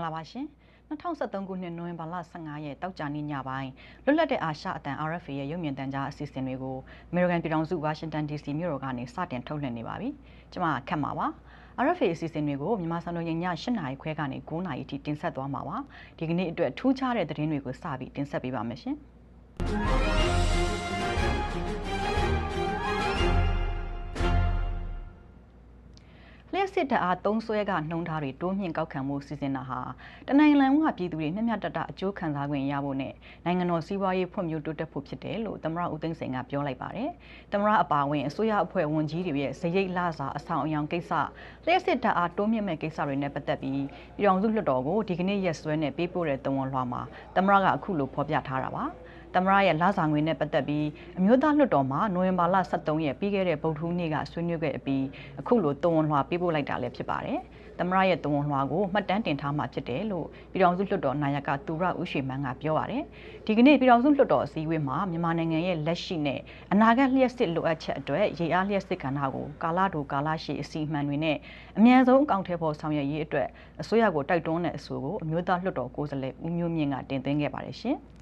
င်္ဂလာပါရှင်2023ခုနှစ်နိုဝင်ဘာလ15ရက်တောက်ကြနေ့ညပိုင်းလွတ်လပ်တဲ့အာရှအတန် RFA ရဲ့ရုပ်မြင်သံကြားအစီအစဉ်တွေကို American ပြည်ထောင်စု Washington DC မြို့တော်ကနေစတင်ထုတ်လွှင့်နေပါပြီ။ကျွန်မခက်မှာပါ။ RFA အစီအစဉ်တွေကိုမြန်မာစံတော်ချိန်ည8နာရီခွဲကနေ9နာရီထိတင်ဆက်သွားမှာပါ။ဒီကနေ့အတွက်ထူးခြားတဲ့သတင်းတွေကိုစပြီးတင်ဆက်ပေးပါမယ်ရှင်။ က်စစ်တပ်အားသုံးဆွဲကနှုံထားတွေတိုးမြင့်ကောက်ခံမှုစီစဉ်တာဟာတနိုင်လန်ကပြည်သူတွေမျှမျှတတအကျိုးခံစားခွင့်ရဖို့နဲ့နိုင်ငံတော်စီးပွားရေးဖွံ့ဖြိုးတိုးတက်ဖို့ဖြစ်တယ်လို့သမ္မတဦးသိန်းစိန်ကပြောလိုက်ပါတယ်။သမ္မတအပါအဝင်အစိုးရအဖွဲ့ဝန်ကြီးတွေရဲ့ဇယိတ်လစာအဆောင်အယောင်ကိစ္စလျှက်စစ်တပ်အားတိုးမြင့်မဲ့ကိစ္စတွေနဲ့ပတ်သက်ပြီးပြည်ထောင်စုလွှတ်တော်ကိုဒီကနေ့ရက်စွဲနဲ့ပေးပို့တဲ့တဝန်လွှာမှာသမ္မတကအခုလိုဖော်ပြထားတာပါ။ သမရရဲ့လစာငွေနဲ့ပတ်သက်ပြီးအမျိုးသားလွှတ်တော်မှာနိုဝင်ဘာလ23ရက်ပြီးခဲ့တဲ့ဗုဒ္ဓဟူးနေ့ကဆွေးနွေးခဲ့ပြီးအခုလိုတုံဝန်လွှာပေးပို့လိုက်တာလည်းဖြစ်ပါတယ်။သမရရဲ့တုံဝန်လွှာကိုမှတ်တမ်းတင်ထားမှဖြစ်တယ်လို့ပြည်ထောင်စုလွှတ်တော်နိုင်ရကသူရဦးရှိမန်းကပြောပါတယ်။ဒီကနေ့ပြည်ထောင်စုလွှတ်တော်အစည်းအဝေးမှာမြန်မာနိုင်ငံရဲ့လက်ရှိနဲ့အနာဂတ်လျှက်စစ်လိုအပ်ချက်အတွက်ရေအားလျှက်စစ်ကဏ္ဍကိုကာလတိုကာလရှည်အစီအမံတွေနဲ့အမြန်ဆုံးအကောင့်ထဲပေါ်ဆောင်ရွက်ရေးအတွက်အစိုးရကိုတိုက်တွန်းတဲ့အဆိုကိုအမျိုးသားလွှတ်တော်ကိုယ်စားလှယ်ဦးမျိုးမြင့်ကတင်သွင်းခဲ့ပါတယ်ရှင်။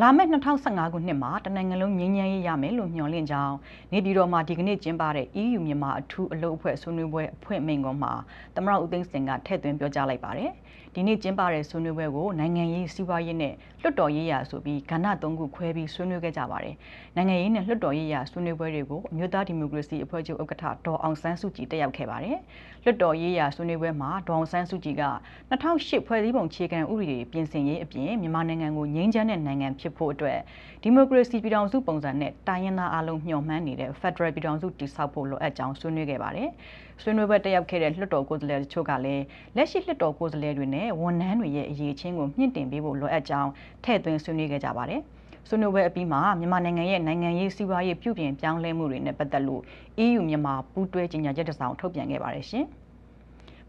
လာမယ့်2015ခုနှစ်မှာတနိုင်ငံလုံးငြိမ်းချမ်းရေးရမယ်လို့မျှော်လင့်ကြောင်းနေပြည်တော်မှာဒီကနေ့ကျင်းပတဲ့ EU မြန်မာအထူးအလုပ်အဖွဲ့ဆွေးနွေးပွဲအဖွဲ့မိန့်ခွန်းမှာသမရဦးသိန်းစင်ကထည့်သွင်းပြောကြားလိုက်ပါတယ်။ဒီနေ့ကျင်းပတဲ့ဆွေးနွေးပွဲကိုနိုင်ငံရေးစီးပွားရေးနဲ့ လွှတ်တော်ရေးရာဆိုပြီးကဏ္ဍ၃ခုခွဲပြီးဆွေးနွေးခဲ့ကြပါတယ်။နိုင်ငံရေးနဲ့လွှတ်တော်ရေးရာဆွေးနွေးပွဲတွေကိုအမျိုးသားဒီမိုကရေစီအဖွဲ့ချုပ်ဥက္ကဋ္ဌဒေါ်အောင်ဆန်းစုကြည်တက်ရောက်ခဲ့ပါတယ်။လွှတ်တော်ရေးရာဆွေးနွေးပွဲမှာဒေါ်အောင်ဆန်းစုကြည်က2008ဖွဲ့စည်းပုံခြေခံဥပဒေပြင်ဆင်ရေးအပြင်မြန်မာနိုင်ငံကိုငြိမ်းချမ်းတဲ့နိုင်ငံဖြစ်ဖို့အတွက်ဒီမိုကရေစီပြည်ထောင်စုပုံစံနဲ့တိုင်းရင်းသားအလုံးမျှော်မှန်းနေတဲ့ Federal ပြည်ထောင်စုတည်ဆောက်ဖို့လိုအပ်ကြောင်းဆွေးနွေးခဲ့ပါတယ်။ဆွေးနွေးပွဲတက်ရောက်ခဲ့တဲ့လွှတ်တော်ကိုယ်စားလှယ်တို့ကလည်းလက်ရှိလွှတ်တော်ကိုယ်စားလှယ်တွေနဲ့ဝန်ထမ်းတွေရဲ့အရေးချင်းကိုမြင့်တင်ပေးဖို့လိုအပ်ကြောင်း ထည့်သွင်းဆွေးနွေးခဲ့ကြပါတယ်။ဆွေးနွေးပွဲအပြီးမှာမြန်မာနိုင်ငံရဲ့နိုင်ငံရေးစီးပွားရေးပြုပြင်ပြောင်းလဲမှုတွေနဲ့ပတ်သက်လို့ EU မြန်မာပူးတွဲကြေညာချက်တစ်စောင်ထုတ်ပြန်ခဲ့ပါတယ်ရှင်။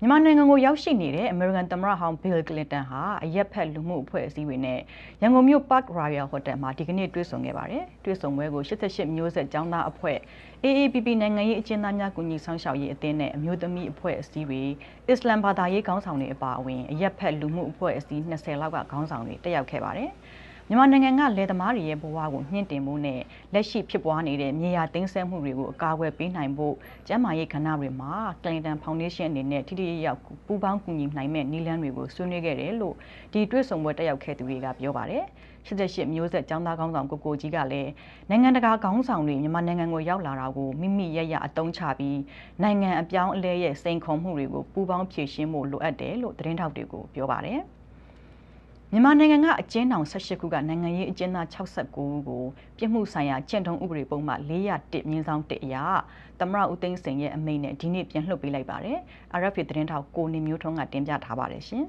မြန်မာနိုင်ငံကိုရောက်ရှိနေတဲ့အမေရိကန်သမ္မတဟောင်းဘီလ်ကလင်တန်ဟာအရက်ဖက်လူမှုအဖွဲ့အစည်းတွေနဲ့ရန်ကုန်မြို့ Park Royal Hotel မှာဒီကနေ့တွေ့ဆုံခဲ့ပါတယ်။တွေ့ဆုံပွဲကို88မျိုးဆက်ကျောင်းသားအဖွဲ့ AAPP နိုင်ငံရေးအကျဉ်းသားများကူညီဆောင်ရှောက်ရေးအသင်းနဲ့အမျိုးသမီးအဖွဲ့အစည်းတွေအစ္စလမ်ဘာသာရေးခေါင်းဆောင်တွေအပါအဝင်အရက်ဖက်လူမှုအဖွဲ့အစည်း20လောက်ကခေါင်းဆောင်တွေတက်ရောက်ခဲ့ပါတယ်။ မြန်မာနိုင်ငံကလယ်သမားတွေရဲ့ဘဝကိုမြင့်တင်မှုနဲ့လက်ရှိဖြစ်ပွားနေတဲ့မြေယာသိမ်းဆည်းမှုတွေကိုအကာအကွယ်ပေးနိုင်ဖို့ကျန်းမာရေးကဏ္ဍတွေမှာ Clinton Foundation အနေနဲ့ထိထိရောက်ပူးပေါင်းကူညီနိုင်မဲ့နည်းလမ်းတွေကိုဆွေးနွေးခဲ့တယ်လို့ဒီတွဲဆုံပွဲတက်ရောက်ခဲ့သူတွေကပြောပါတယ်88မျိုးဆက်ចောင်းသားကောင်းဆောင်ကိုကိုကြီးကလည်းနိုင်ငံတကာခေါင်းဆောင်တွေမြန်မာနိုင်ငံကိုရောက်လာတာကိုမိမိရရအတုံးချပြီးနိုင်ငံအပြောင်းအလဲရဲ့စိန်ခေါ်မှုတွေကိုပူးပေါင်းဖြေရှင်းဖို့လိုအပ်တယ်လို့သတင်းထောက်တွေကိုပြောပါတယ်။ မြန်မာနိုင်ငံကအကျဉ်းထောင်18ခုကနိုင်ငံရေးအကျဉ်းသား69ဦးကိုပြစ်မှုဆိုင်ရာကျင့်ထုံးဥပဒေပုံမှ401မြင်းဆောင်1အရာသမရဦးသိန်းစိန်ရဲ့အမိန့်နဲ့ဒီနေ့ပြန်လွှတ်ပေးလိုက်ပါတယ်။ RFA သတင်းထောက်ကိုနေမျိုးထွန်းကတင်ပြထားပါတယ်ရှင်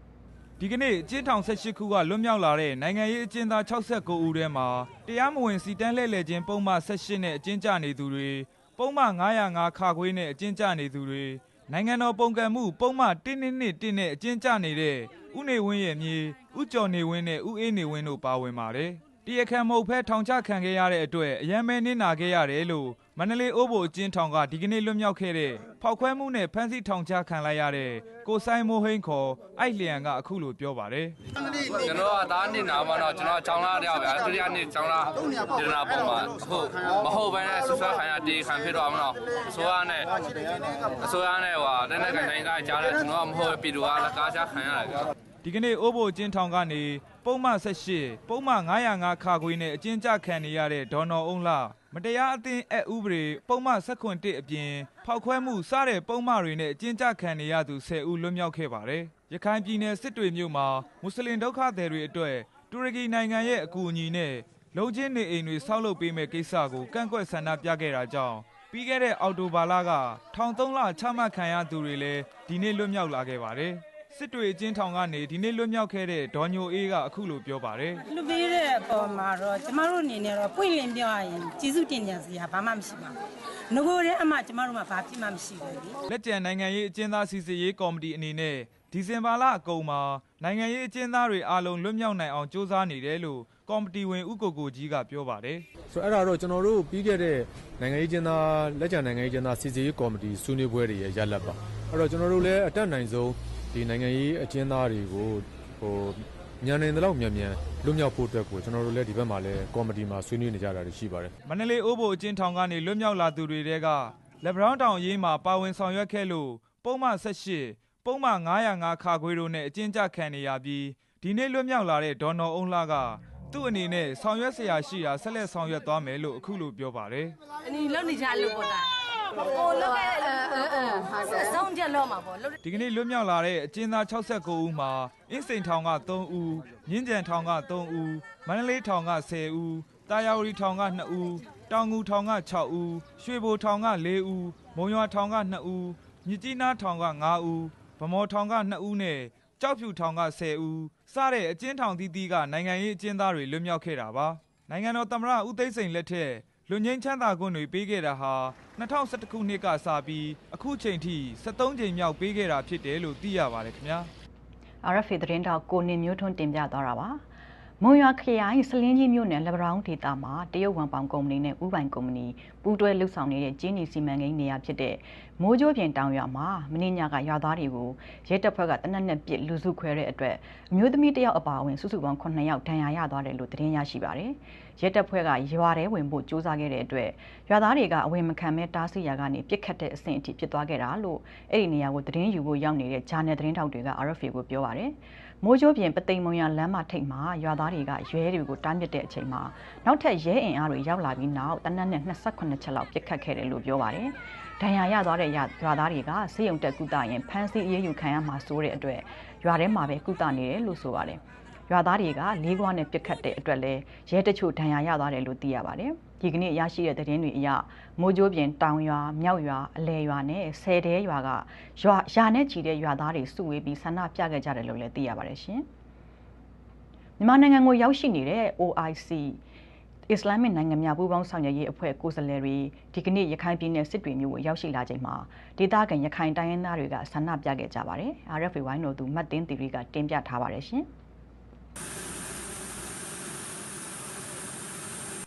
။ဒီကနေ့အကျဉ်းထောင်18ခုကလွတ်မြောက်လာတဲ့နိုင်ငံရေးအကျဉ်းသား69ဦးထဲမှာတရားမဝင်စီတန်းလှည့်လည်ခြင်းပုံမှန်18နဲ့အကျဉ်းချနေသူတွေပုံမှန်905ခါခွေးနဲ့အကျဉ်းချနေသူတွေနိုင်ငံတော်ပုံကံမှုပုံမှန်121နဲ့အကျဉ်းချနေတဲ့ ဥနေဝင်းရဲ့မြေဥကျော်နေဝင်းနဲ့ဥအေးနေဝင်းတို့ပါဝင်ပါတယ်။ တရားခံမဟုတ်ဖဲထောင်ချခံခဲ့ရတဲ့အတွက်အယံမဲနစ်နာခဲ့ရတယ်လို့မန္တလေးအိုးဘိုအကျဉ်းထောင်ကဒီကနေ့လွတ်မြောက်ခဲ့တဲ့ဖောက်ခွဲမှုနဲ့ဖမ်းဆီးထောင်ချခံလိုက်ရတဲ့ကိုဆိုင်မိုးဟိန်းခေါ်အိုက်လျံကအခုလိုပြောပါတယ်ကျွန်တော်ကသားနေနာမှာတော့ကျွန်တော်ချောင်းလာတယောက်ဗျာဒုတိယနေ့ချောင်းလာဒီနာပုံမှာဟုတ်မဟုတ်ဘဲနဲ့ဆွဆွခံရတေခံဖြစ်တော့မလို့အစိုးရနဲ့အစိုးရနဲ့ဟိုလက်နဲ့ကန်တိုင်းကကြားတယ်ကျွန်တော်ကမဟုတ်ပြည်သူကလက်ကားချခံရတယ်ဗျာ ဒီကနေ့အိုးဘိုကျင်းထောင်ကနေပုံမှန်18ပုံမှန်905ခါခွေးနဲ့အကျဉ်းချခံနေရတဲ့ဒေါ်နော်အုံးလာမတရားအသင်းအဥပဒေပုံမှန်16အပြင်ဖောက်ခွဲမှုစတဲ့ပုံမှန်တွေနဲ့အကျဉ်းချခံနေရသူ10ဦးလွတ်မြောက်ခဲ့ပါတယ်။ရခိုင်ပြည်နယ်စစ်တွေမြို့မှာမွတ်စလင်ဒုက္ခသည်တွေအတွက်တူရကီနိုင်ငံရဲ့အကူအညီနဲ့လုံချင်းနေအိမ်တွေဆောက်လုပ်ပေးမဲ့ကိစ္စကိုကန့်ကွက်ဆန္ဒပြခဲ့တာကြောင့်ပြီးခဲ့တဲ့အောက်တိုဘာလကထောင်3လချမှတ်ခံရသူတွေလည်းဒီနေ့လွတ်မြောက်လာခဲ့ပါတယ်။ စစ်တွေအကျဉ်းထောင်ကနေဒီနေ့လွတ်မြောက်ခဲ့တဲ့ဒေါ်ညိုအေးကအခုလိုပြောပါတယ်လွတ်ပေးတဲ့အပေါ်မှာတော့ကျမတို့အနေနဲ့တော့ပွင့်လင်းပြောရရင်ကျေးဇူးတင်ကြစရာဘာမှမရှိပါဘူးငကိုတဲ့အမှကျမတို့မှဘာဖြစ်မှမရှိဘူးလေလက်ကျန်နိုင်ငံရေးအကျဉ်းသားစီစစ်ရေးကော်မတီအနေနဲ့ဒီဇင်ဘာလအကုန်မှာနိုင်ငံရေးအကျဉ်းသားတွေအားလုံးလွတ်မြောက်နိုင်အောင်စ조사နေတယ်လို့ကော်မတီဝင်ဥကိုကိုကြီးကပြောပါတယ်ဆိုတော့အဲ့ဒါတော့ကျွန်တော်တို့ပြီးခဲ့တဲ့နိုင်ငံရေးကျင်းသားလက်ကျန်နိုင်ငံရေးကျင်းသားစီစီရေးကော်မတီဆွေးနွေးပွဲတွေရဲ့ရလဒ်ပါအဲ့တော့ကျွန်တော်တို့လည်းအတက်နိုင်ဆုံး ဒီနိုင်ငံရေးအကျဉ်းသားတွေကိုဟိုမြန်နေတယ်လို့မြန်မြန်လွတ်မြောက်ဖို့အတွက်ကိုကျွန်တော်တို့လည်းဒီဘက်မှာလည်းကော်မတီမှာဆွေးနွေးနေကြတာတွေရှိပါတယ်။မန္တလေးအိုးဘိုအကျဉ်းထောင်ကနေလွတ်မြောက်လာသူတွေတဲကလက်ဗရောင်းတောင်ရေးမှာပါဝင်ဆောင်ရွက်ခဲ့လို့ပုံမှန်78ပုံမှန်905ခါခွေတို့နဲ့အကျဉ်းချခံနေရပြီးဒီနေ့လွတ်မြောက်လာတဲ့ဒေါ်နော်အုံးလှကသူ့အနေနဲ့ဆောင်ရွက်စရာရှိတာဆက်လက်ဆောင်ရွက်သွားမယ်လို့အခုလိုပြောပါတယ်။အနီလောက်နေကြလို့ပေါ့တာ။ ကိုလောက်ခဲ့အဲအဲအဲအဆုံးချက်လောက်မှာပေါ့လို့ဒီကနေ့လွတ်မြောက်လာတဲ့အကျဉ်းသား69ဦးမှာအင်းစိန်ထောင်က3ဦးမြင်းကြံထောင်က3ဦးမန္တလေးထောင်က10ဦးတာယာဝတီထောင်က2ဦးတောင်ငူထောင်က6ဦးရွှေဘိုထောင်က4ဦးမုံရွာထောင်က2ဦးမြစ်ကြီးနားထောင်က5ဦးဗမော်ထောင်က2ဦးနဲ့ကြောက်ဖြူထောင်က10ဦးစတဲ့အကျဉ်းထောင်သီးသီးကနိုင်ငံရေးအကျဉ်းသားတွေလွတ်မြောက်ခဲ့တာပါနိုင်ငံတော်သမ္မတဦးသိန်းစိန်လက်ထက် လူငင်းချမ်းသာခွင့်တွေပေးခဲ့တာဟာ2011ခုနှစ်ကစပြီးအခုချိန်ထိ73ကြိမ်မြောက်ပေးခဲ့တာဖြစ်တယ်လို့သိရပါတယ်ခင်ဗျာ RFA သတင်းတောက်ကိုနေမျိုးထွန်းတင်ပြသွားတာပါ မွန်ရွာခရိုင်စလင်းကြီးမြို့နယ်လက်ဗရောင်းဒေသမှာတရုတ်ဝန်ပေါင်ကုမ္ပဏီနဲ့ဥပိုင်ကုမ္ပဏီပူးတွဲလှုပ်ဆောင်နေတဲ့ကျင်းနီစီမံကိန်းနေရာဖြစ်တဲ့မိုးကြိုးပြင်တောင်ရွာမှာမင်းညကရွာသားတွေကိုရဲတပ်ဖွဲ့ကတနက်နဲ့ပစ်လူစုခွဲတဲ့အတွက်အမျိုးသမီးတစ်ယောက်အပါအဝင်စုစုပေါင်း9ယောက်ဒဏ်ရာရသွားတယ်လို့သတင်းရရှိပါတယ်။ရဲတပ်ဖွဲ့ကရွာထဲဝင်ဖို့ကြိုးစားခဲ့တဲ့အတွက်ရွာသားတွေကအဝင်မခံမဲတားဆီးရာကနေပြစ်ခတ်တဲ့အဆင့်အထိဖြစ်သွားခဲ့တာလို့အဲ့ဒီနေရာကိုသတင်းယူဖို့ရောက်နေတဲ့ဂျာနယ်သတင်းထောက်တွေက RFA ကိုပြောပါတယ်။ မိုးကြိုးပြင်ပသိမ်မုံရလမ်းမထိပ်မှာရွာသားတွေကရဲတွေကိုတားမြစ်တဲ့အချိန်မှာနောက်ထပ်ရဲအင်အားတွေရောက်လာပြီးနောက်တနက်နဲ့28ချက်လောက်ပြစ်ခတ်ခဲ့တယ်လို့ပြောပါတယ်။ဒဏ်ရာရသွားတဲ့ရွာသားတွေကစေယုံတက်ကုသရင်ဖမ်းဆီးအရေးယူခံရမှာစိုးတဲ့အတွက်ရွာထဲမှာပဲကုသနေတယ်လို့ဆိုပါတယ်။ရွာသားတွေကလေးခွားနဲ့ပြစ်ခတ်တဲ့အတွက်လည်းရဲတချို့ဒဏ်ရာရသွားတယ်လို့သိရပါတယ်။ ဒီကနေ့ရရှိတဲ့သတင်းတွေအရမိုးကြိုးပြင်တောင်ရွာမြောက်ရွာအလဲရွာနဲ့ဆယ်တဲရွာကရွာရာနဲ့ချီတဲ့ရွာသားတွေစုဝေးပြီးဆန္ဒပြခဲ့ကြတယ်လို့လည်းသိရပါတယ်ရှင်။မြန်မာနိုင်ငံကိုရောက်ရှိနေတဲ့ OIC အစ္စလာမစ်နိုင်ငံများပူးပေါင်းဆောင်ရွက်ရေးအဖွဲ့ကိုယ်စားလှယ်တွေဒီကနေ့ရခိုင်ပြည်နယ်စစ်တွေမြို့ကိုရောက်ရှိလာချိန်မှာဒေသခံရခိုင်တိုင်းရင်းသားတွေကဆန္ဒပြခဲ့ကြပါတယ်။ RFA ဝိုင်းတော်သူမတ်တင်းတီရီကတင်ပြထားပါတယ်ရှင်။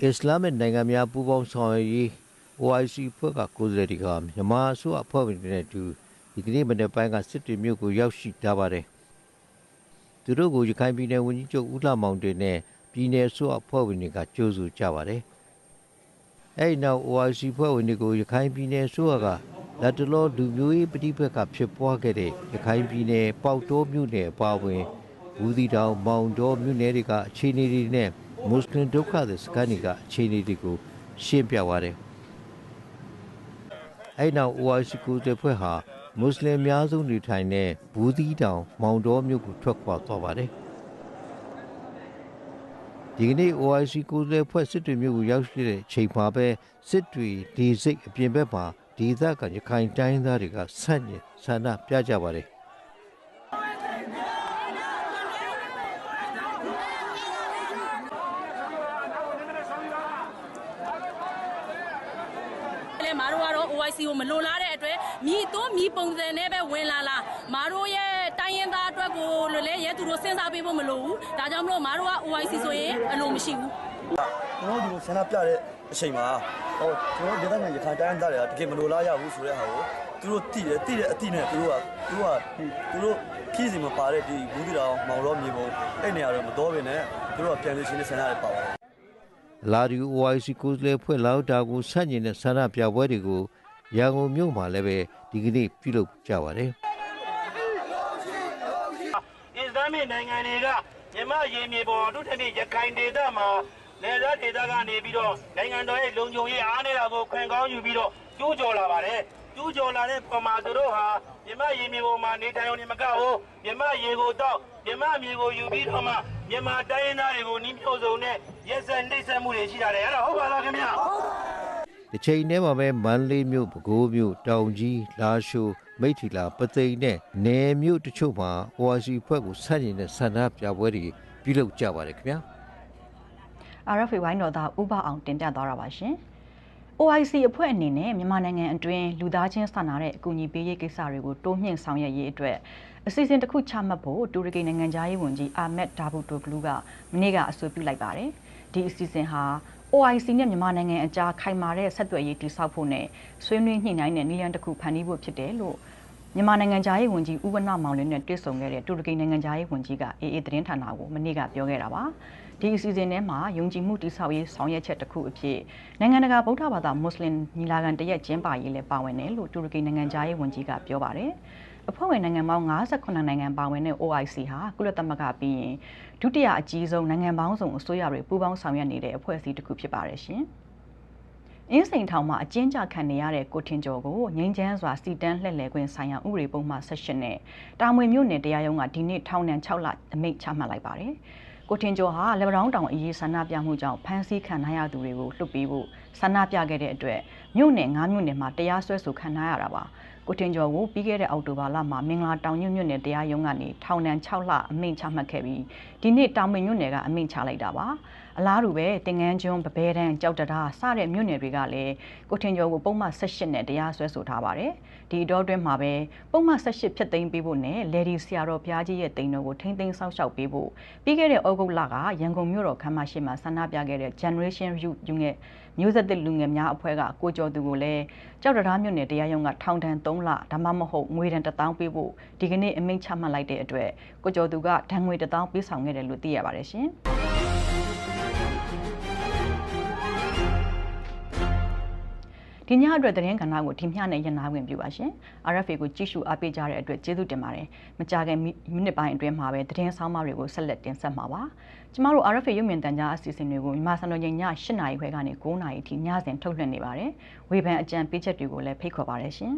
အစ္စလာမစ်နိုင်ငံများပူးပေါင်းဆောင်ရွက်ရေး OIC ဖွဲ့ကကိုယ်စားလှယ်တွေကမြန်မာအစိုးရအဖွဲ့ဝင်တွေနဲ့အတူဒီကနေ့မနေ့ပိုင်းကစစ်တွေမြို့ကိုရောက်ရှိကြပါတယ်။သူတို့ကိုရခိုင်ပြည်နယ်ဝန်ကြီးချုပ်ဦးလှမောင်တင်နဲ့ပြည်내အစိုးရအဖွဲ့ဝင်တွေကကြိုးဆိုကြပါတယ်။အဲဒီနောက် OIC ဖွဲ့ဝင်တွေကိုရခိုင်ပြည်နယ်အစိုးရကလက်တလောလူမျိုးရေးပဋိပက္ခဖြစ်ပွားခဲ့တဲ့ရခိုင်ပြည်နယ်ပေါတောမြို့နယ်အပါအဝင်ဘူးသီတောင်မောင်တော်မြို့နယ်တွေကအခြေအနေတွေနဲ့ မွတ်စလင်ဒုက္ခသည်စခန်းတွေကအခြေအနေတွေကိုရှင်းပြပါတယ်။အဲဒီနောက် OIC ကိုတဲ့ဖွဲ့ဟာမွတ်စလင်အများဆုံးနေထိုင်တဲ့ဘူးသီတောင် မောင်တော်မြို့ကိုထွက်ခွာသွားပါတယ်။ဒီကနေ့ OIC ကိုယ်စားလှယ်ဖွဲ့စစ်တွေမြို့ကိုရောက်ရှိတဲ့အချိန်မှာပဲစစ်တွေဒီစိတ်အပြင်ဘက်မှာဒေသကရခိုင်တိုင်းသားတွေကဆန့်ကျင်ဆန္ဒပြကြပါတယ် လေမာတို့ကတော့ OIC ကိုမလိုလားတဲ့အတွက်မြည်တော့မြည်ပုံစံနဲ့ပဲဝင်လာလာမာတို့ရဲ့တိုင်းရင်းသားအတွက်ကိုလည်းရဲသူ တို့စဉ်းစားပေးဖို့မလိုဘူးဒါကြောင့်မလို့မာတို့က OIC ဆိုရင်အလိုမရှိဘူးကျွန်တော်တို့ဒီလိုဆန္ဒပြတဲ့အချိန်မှာဟောကျွန်တော်ဒေသခံရခိုင်တိုင်းသားတွေကတကယ်မလိုလားရဘူးဆိုတဲ့ဟာကိုသူတို့တည်တယ်တည်တဲ့အတိနဲ့သူတို့ကသူတို့ကသူတို့ဖြည့်စီမပါတဲ့ဒီဘူးတီတော်မောင်ရောမြေပုံအဲ့နေရာတော့မတော်ဘဲနဲ့သူတို့ကပြန်လို့ရှိနေဆန္ဒတွေပါပါတယ်လာဒီ OIC ကိုယ်စားလှယ်ဖွဲ့လောက်တာကိုဆန့်ကျင်တဲ့ဆန္ဒပြပွဲတွေကိုရန်ကုန်မြို့မှာလည်းပဲဒီကနေ့ပြုလုပ်ကြပါတယ် အစ္စလာ မစ်နိုင်ငံတွေကမြမရေမြေပေါ်ဒုတိယရခိုင်ဒေသမှာနေရဒေသကနေပြီးတော့နိုင်ငံတော်ရဲ့လုံခြုံရေးအားနေတာကိုခွင့်ကောင်းယူပြီးတော့ကျူးကျော်လာပါတယ်ကျူးကျော်လာတဲ့ပုံမှာသူတို့ဟာမြမရေမြေပေါ်မှာနေထိုင်အောင်နေမကဘူးမြမရေကိုတော့မြမမြေကိုယူပြီးတော့မှမြမတိုင်းရင်းသားတွေကိုနှီးမြှုပ်စုံနဲ့ရက်စက်နှိပ်စက်မှုတွေရှိကြတယ်အဲ့ဒါဟုတ်ပါလားခင်ဗျာဒီချိန်ထဲမှာပဲမန္တလေးမြို့ပဲခူးမြို့တောင်ကြီးလာရှိုး မိထ္ထီလာပသိမ်နဲ့နယ်မြို့တချို့မှာ OIC ဖွဲ့ကိုဆန့်ကျင်တဲ့ဆန္ဒပြပွဲတွေပြုလုပ်ကြပါတယ်ခင်ဗျာ RFA ဝိုင်းတော်သားဥပအောင်တင်ပြသွားတာပါရှင်။ OIC အဖွဲ့အနေနဲ့မြန်မာနိုင်ငံအတွင်းလူသားချင်းစာနာတဲ့အကူအညီပေးရေးကိစ္စတွေကိုတိုးမြှင့်ဆောင်ရွက်ရေးအတွက်အစီအစဉ်တစ်ခုချမှတ်ဖို့တူရကီနိုင်ငံသားရေးဝန်ကြီးအာမက်ဒါဘူတိုဂလူကမနေ့ကအဆိုပြုလိုက်ပါတယ်။ဒီအစီအစဉ်ဟာ OIC နဲ့မြန်မာနိုင်ငံအကြားခိုင်မာတဲ့ဆက်သွယ်ရေးတည်ဆောက်ဖို့နဲ့ဆွေးနွေးညှိနှိုင်းတဲ့နည်းလမ်းတစ်ခုဖန်တီးဖို့ဖြစ်တယ်လို့မြန်မာနိုင်ငံသားရေးဝန်ကြီးဦးဝဏမောင်လင်းနဲ့တွေ့ဆုံခဲ့တဲ့တူရကီနိုင်ငံသားရေးဝန်ကြီးကအေအေသတင်းဌာနကိုမနေ့ကပြောခဲ့တာပါဒီအစီအစဉ်ထဲမှာယုံကြည်မှုတိဆောက်ရေးဆောင်ရွက်ချက်တစ်ခုအဖြစ်နိုင်ငံတကာဗုဒ္ဓဘာသာမွတ်စလင်ညီလာခံတရက်ကျင်းပရေးလည်းပါဝင်တယ်လို့တူရကီနိုင်ငံသားရေးဝန်ကြီးကပြောပါတယ် အဖွဲ့ဝင်နိုင်ငံပေါင်း58နိုင်ငံပါဝင်တဲ့ OIC ဟာကုလသမဂ္ဂပြီးရင်ဒုတိယအကြီးဆုံးနိုင်ငံပေါင်းစုံအစိုးရတွေပူးပေါင်းဆောင်ရွက်နေတဲ့အဖွဲ့အစည်းတစ်ခုဖြစ်ပါတယ်ရှင်။အင်းစိန်ထောင်မှာအကျဉ်းချခံနေရတဲ့ကိုထင်ကျော်ကိုငိမ့်ချမ်းစွာစီတန်းလှည့်လည်ခွင့်ဆိုင်ရာဥပဒေပုံမှန်18နဲ့တာမွေမြို့နယ်တရားရုံးကဒီနေ့ထောင်ဒဏ်6လအမိန့်ချမှတ်လိုက်ပါတယ်။ကိုထင်ကျော်ဟာလက်ဗရောင်းတောင်အရေးဆန္ဒပြမှုကြောင့်ဖမ်းဆီးခံထားရသူတွေကိုလွှတ်ပေးဖို့ဆန္ဒပြခဲ့တဲ့အတွက်မြို့နယ်9မြို့နယ်မှာတရားစွဲဆိုခံထားရတာပါ။ ကိုတင်ကျော်ကိုပြီးခဲ့တဲ့အောက်တိုဘာလမှာမင်္ဂလာတောင်ညွန့်မြို့နယ်တရားရုံးကနေထောင်ဒဏ်6လအမိန့်ချမှတ်ခဲ့ပြီးဒီနေ့တောင်မင်မြို့နယ်ကအမိန့်ချလိုက်တာပါ အလားတူပဲတင်ငန်းကျွန်းပပဲတန်းကြောက်တရားစတဲ့မြို့နယ်တွေကလည်းကိုထင်ကျော်ကိုပုံမှန်18နဲ့တရားစွဲဆိုထားပါတယ်ဒီအတော့အတွင်းမှာပဲပုံမှန်18ဖြစ်သိမ်းပေးဖို့နဲ့လေဒီဆရာတော်ဘုရားကြီးရဲ့တိမ်တော်ကိုထိမ့်သိမ်းဆောက်ရှောက်ပေးဖို့ပြီးခဲ့တဲ့ဩဂုတ်လကရန်ကုန်မြို့တော်ခမ်းမရှိမှာဆန္ဒပြခဲ့တဲ့ Generation Youth ယူငယ်မျိုးဆက်သစ်လူငယ်များအဖွဲ့ကကိုကျော်သူကိုလည်းကြောက်တရားမြို့နယ်တရားရုံးကထောင်ဒဏ်3လဒါမှမဟုတ်ငွေဒဏ်1000ပေးဖို့ဒီကနေ့အမိန့်ချမှတ်လိုက်တဲ့အတွက်ကိုကျော်သူကဒဏ်ငွေ1000ပေးဆောင်ခဲ့တယ်လို့သိရပါတယ်ရှင်။ ဒီညအတွက်သတင်းကဏ္ဍကိုဒီမျှနဲ့ရနာဝင်ပြပါရှင်။ RFA ကိုကြည့်ရှုအားပေးကြတဲ့အတွက်ကျေးဇူးတင်ပါတယ်။မကြခင်မိနစ်ပိုင်းအတွင်းမှာပဲသတင်းဆောင်မတွေကိုဆက်လက်တင်ဆက်မှာပါ။ကျမတို့ RFA ရုပ်မြင်သံကြားအစီအစဉ်တွေကိုမြန်မာစံတော်ချိန်ည8နာရီခွဲကနေ9နာရီအထိညစဉ်ထုတ်လွှင့်နေပါတယ်။ဝေဖန်အကြံပေးချက်တွေကိုလည်းဖိတ်ခေါ်ပါရရှင်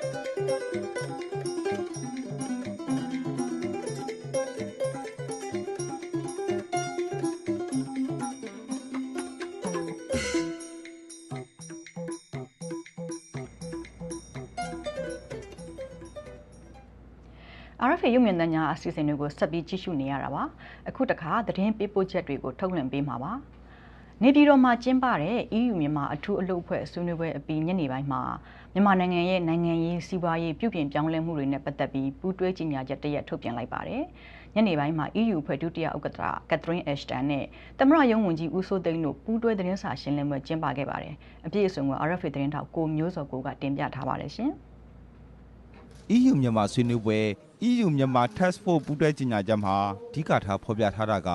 ။ RFA ရုပ်မြင်သံကြားအစီအစဉ်တွေကိုဆက်ပြီးကြည့်ရှုနေရတာပါ။အခုတခါသတင်းပေးပို့ချက်တွေကိုထုတ်လွှင့်ပေးမှာပါ။နေပြည်တော်မှာကျင်းပတဲ့ EU မြန်မာအထူးအလုပ်အဖွဲ့ဆွေးနွေးပွဲအပြီးညနေပိုင်းမှာမြန်မာနိုင်ငံရဲ့နိုင်ငံရေးစီးပွားရေးပြုပြင်ပြောင်းလဲမှုတွေနဲ့ပတ်သက်ပြီးပူးတွဲကြေညာချက်တရက်ထုတ်ပြန်လိုက်ပါတယ်။ညနေပိုင်းမှာ EU အဖွဲ့ဒုတိယဥက္ကဋ္ဌကက်သရင်းအက်ရှ်တန်နဲ့သမရယုံဝန်ကြီးဦးစိုးသိန်းတို့ပူးတွဲသတင်းစာရှင်းလင်းပွဲကျင်းပခဲ့ပါတယ်။အပြည့်အစုံကို RFA သတင်းထောက်ကိုမျိုးစောကိုကတင်ပြထားပါတယ်ရှင်။ EU မြန်မာဆွေးနွေးပွဲ EU မြန်မာ Task Force ပူးတွဲကြေညာချက်မှာအဓိကထားဖော်ပြထားတာက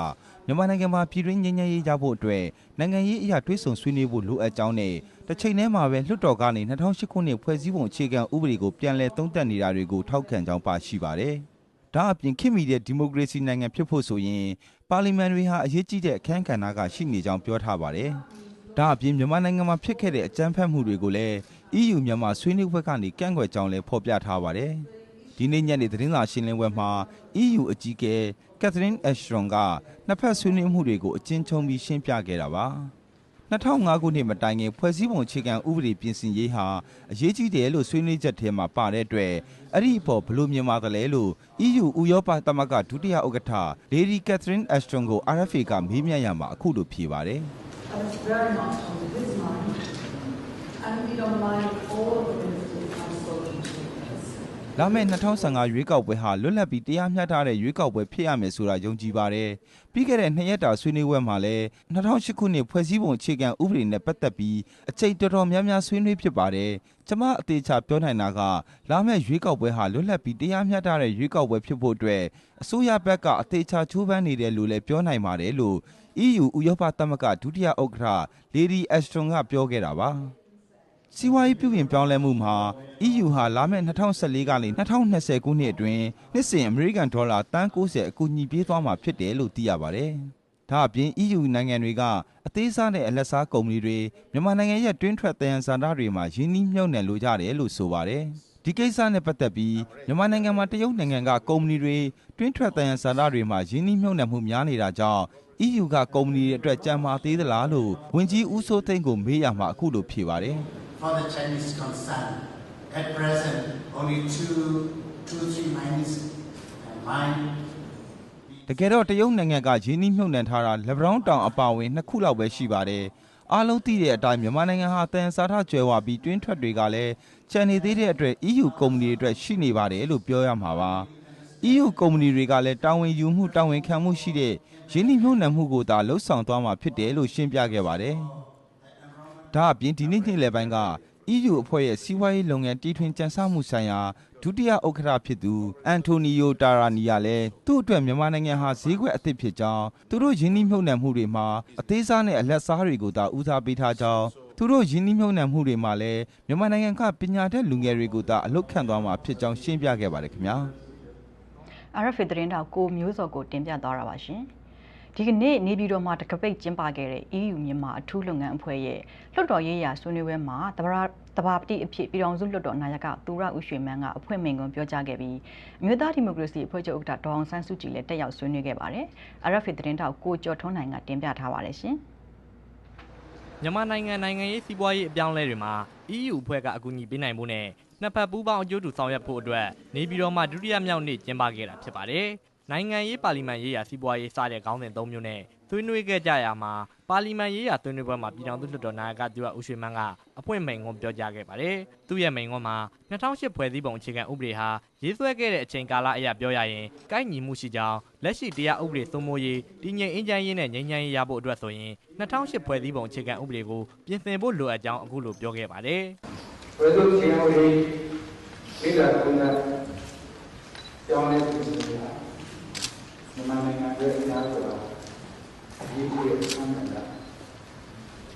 မြန်မာနိုင်ငံမှာပြည်တွင်းငြိမ်းချမ်းရေးရဖို့အတွက်နိုင်ငံရေးအရာတွေးဆုံဆွေးနွေးဖို့လိုအပ်ကြောင်းနဲ့တစ်ချိန်တည်းမှာပဲလွှတ်တော်ကနေ2008ခုနှစ်ဖွဲ့စည်းပုံအခြေခံဥပဒေကိုပြန်လည်သုံးသပ်နေတာတွေကိုထောက်ခံကြောင်းပါရှိပါတယ်။ဒါအပြင်ခင်မီတဲ့ဒီမိုကရေစီနိုင်ငံဖြစ်ဖို့ဆိုရင်ပါလီမန်တွေဟာအရေးကြီးတဲ့အခမ်းကဏ္ဍကရှိနေကြောင်းပြောထားပါတယ်။ဒါအပြင်မြန်မာနိုင်ငံမှာဖြစ်ခဲ့တဲ့အကြမ်းဖက်မှုတွေကိုလည်း EU မြန်မာဆွေးနွေးပွဲကနေကန့်ကွက်ကြောင်းလည်းဖော်ပြထားပါတယ်။ဒီနေ့ညနေသတင်းစာရှင်းလင်းပွဲမှာ EU အကြီးအကဲကက်သရင်းအက်ရှရွန်ကနှစ်ဖက်ဆွေးနွေးမှုတွေကိုအကျဉ်းချုံးပြီးရှင်းပြခဲ့တာပါ2005ခုနှစ်မတိုင်ခင်ဖွဲ့စည်းပုံအခြေခံဥပဒေပြင်ဆင်ရေးဟာအရေးကြီးတယ်လို့ဆွေးနွေးချက်ထဲမှာပါတဲ့အတွက်အဲ့ဒီအပေါ်ဘလို့မြင်ပါတယ်လို့ EU ဥရောပသမဂ္ဂဒုတိယဥက္ကဋ္ဌ Lady Catherine Ashton ကို RFA ကမေးမြန်းရမှာအခုလိုဖြေပါတယ် And we don't mind all of the ministers have spoken to us. လာမယ့်2015ရွေးကောက်ပွဲဟာလွတ်လပ်ပြီးတရားမျှတတဲ့ရွေးကောက်ပွဲဖြစ်ရမယ်ဆိုတာယုံကြည်ပါတယ်။ပြီးခဲ့တဲ့နှစ်ရက်တာဆွေးနွေးပွဲမှာလည်း2008ခုနှစ်ဖွဲ့စည်းပုံအခြေခံဥပဒေနဲ့ပတ်သက်ပြီးအချိန်တော်တော်များများဆွေးနွေးဖြစ်ပါတယ်။ကျွန်မအသေးချာပြောနိုင်တာကလာမယ့်ရွေးကောက်ပွဲဟာလွတ်လပ်ပြီးတရားမျှတတဲ့ရွေးကောက်ပွဲဖြစ်ဖို့အတွက်အစိုးရဘက်ကအသေးချာချိုးပမ်းနေတယ်လို့လည်းပြောနိုင်ပါတယ်လို့ EU ဥရောပသမဂ္ဂဒုတိယဥက္ကဋ္ဌ Lady Ashton ကပြောခဲ့တာပါ။ စီးပွားရေးပြုပြင်ပြောင်းလဲမှုမှာ EU ဟာလာမယ့်2014ကနေ2020ခုနှစ်အတွင်းနှစ်စဉ်အမေရိကန်ဒေါ်လာတန်း90အကူအညီပေးသွားမှာဖြစ်တယ်လို့သိရပါတယ်။ဒါအပြင် EU နိုင်ငံတွေကအသေးစားနဲ့အလက်စားကုမ္ပဏီတွေမြန်မာနိုင်ငံရဲ့တွင်းထွက်တယံဇာတာတွေမှာရင်းနှီးမြှုပ်နှံလိုကြတယ်လို့ဆိုပါတယ်။ဒီကိစ္စနဲ့ပတ်သက်ပြီးမြန်မာနိုင်ငံမှာတရုတ်နိုင်ငံကကုမ္ပဏီတွေတွင်းထွက်တယံဇာတာတွေမှာရင်းနှီးမြှုပ်နှံမှုများနေတာကြောင့် EU ကကုမ္ပဏီတွေအတွက်ကြံမာသေးသလားလို့ဝန်ကြီးဦးစိုးသိန်းကိုမေးရမှာအခုလိုဖြေပါတယ်။ for the Chinese concern. At present, only two, two, three mines mine တကယ်တော့တရုတ်နိုင်ငံကရင်းနှီးမြှုပ်နှံထားတာလက်ဗရောင်းတောင်အပါဝင်နှစ်ခုလောက်ပဲရှိပါတယ်။အားလုံးသိတဲ့အတိုင်းမြန်မာနိုင်ငံဟာတန်စားထကျွဲဝါပြီးတွင်းထွက်တွေကလည်းချန်နေသေးတဲ့အတွက် EU ကုမ္ပဏီတွေအတွက်ရှိနေပါတယ်လို့ပြောရမှာပါ။ EU ကုမ္ပဏီတွေကလည်းတာဝန်ယူမှုတာဝန်ခံမှုရှိတဲ့ရင်းနှီးမြှုပ်နှံမှုကိုသာလှုပ်ဆောင်သွားမှာဖြစ်တယ်လို့ရှင်းပြခဲ့ပါတယ်။ ဒါအပြင်ဒီနေ့နေ့လယ်ပိုင်းက EU အဖွဲ့ရဲ့စီးပွားရေးလုပ်ငန်းတီထွင်ကြံစမှုဆိုင်ရာဒုတိယဥက္ကဋ္ဌဖြစ်သူ အန်တိုနီယိုတာရာနီကလည်းသူ့အတွက်မြန်မာနိုင်ငံဟာဈေးကွက်အသစ်ဖြစ်ကြောင်းသူတို့ယင်းနှိမ့်မြုပ်နှံမှုတွေမှာအသေးစားနဲ့အလက်စားတွေကိုသာဦးစားပေးထားကြောင်းသူတို့ယင်းနှိမ့်မြုပ်နှံမှုတွေမှာလည်းမြန်မာနိုင်ငံကပညာတတ်လူငယ်တွေကိုသာအလုတ်ခံသွားမှာဖြစ်ကြောင်းရှင်းပြခဲ့ပါတယ်ခင်ဗျာ RFA သတင်းတောက်ကိုမျိုးစောကိုတင်ပြသွားတာပါရှင် ဒီကနေ့နေပြည်တော်မှာတကပိတ်ကျင်းပခဲ့တဲ့ EU မြန်မာအထူးလုပ်ငန်းအဖွဲ့ရဲ့လွှတ်တော်ရေးရာဆွေးနွေးပွဲမှာတဘာတဘာပတိအဖြစ်ပြည်ထောင်စုလွှတ်တော်နာယကသူရဦးရွှေမန်းကအဖွဲ့မိန်ကွန်းပြောကြားခဲ့ပြီးအမျိုးသားဒီမိုကရေစီအဖွဲ့ချုပ်ဥက္ကဋ္ဌဒေါအောင်ဆန်းစုကြည်လည်းတက်ရောက်ဆွေးနွေးခဲ့ပါတယ် RFA သတင်းတောက်ကိုကျော်ထွန်းနိုင်ကတင်ပြထားပါတယ်ရှင်မြန်မာနိုင်ငံနိုင်ငံရေးစီးပွားရေးအပြောင်းအလဲတွေမှာ EU အဖွဲ့ကအကူအညီပေးနိုင်ဖို့နဲ့နှစ်ဖက်ပူးပေါင်းအကျိုးတူဆောင်ရွက်ဖို့အတွက်နေပြည်တော်မှာဒုတိယမြောက်နေ့ကျင်းပခဲ့တာဖြစ်ပါတယ်။ နိုင်ငံရေးပါလီမန်ရေးရာစီးပွားရေးစတဲ့ခေါင်းစဉ်၃မျိုးနဲ့ဆွေးနွေးခဲ့ကြရမှာပါလီမန်ရေးရာဆွေးနွေးပွဲမှာပြည်ထောင်စုလွှတ်တော်နာယကသူရဦးရွှေမန်းကအပွင့်မိန်ကွန်းပြောကြားခဲ့ပါတယ်။သူ့ရဲ့မိန်ကွန်းမှာ2008ဖွဲ့စည်းပုံအခြေခံဥပဒေဟာရေးဆွဲခဲ့တဲ့အချိန်ကာလအရပြောရရင်ကိုက်ညီမှုရှိကြောင်းလက်ရှိတရားဥပဒေစိုးမိုးရေးတည်ငြိမ်အင်းချမ်းရေးနဲ့ငြိမ်းချမ်းရေးရဖို့အတွက်ဆိုရင်2008ဖွဲ့စည်းပုံအခြေခံဥပဒေကိုပြင်ဆင်ဖို့လိုအပ်ကြောင်းအခုလိုပြောခဲ့ပါတယ်။ဘယ်လိုချင်းဝေးဒီလာကုနာကြောင်းနေပြီဆိုတာ မြန်မာနိုင်ငံရဲ့အများဆိုတာအရေးကြီးတဲ့ဆန်းတာ